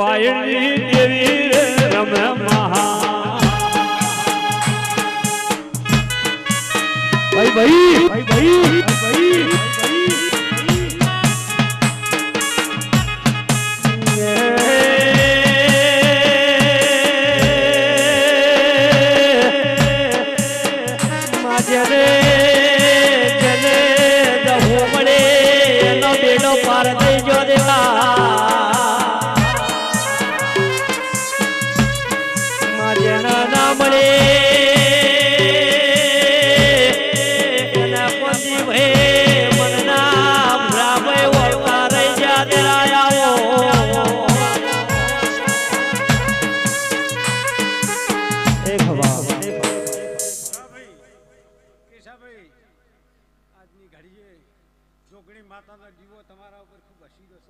વાયણી દેવી રમ મહા. ભાઈ ભાઈ. ભાઈ ભાઈ ભાઈ ભારત ભવા તમારા ઉપર ખૂબ હસી ગયો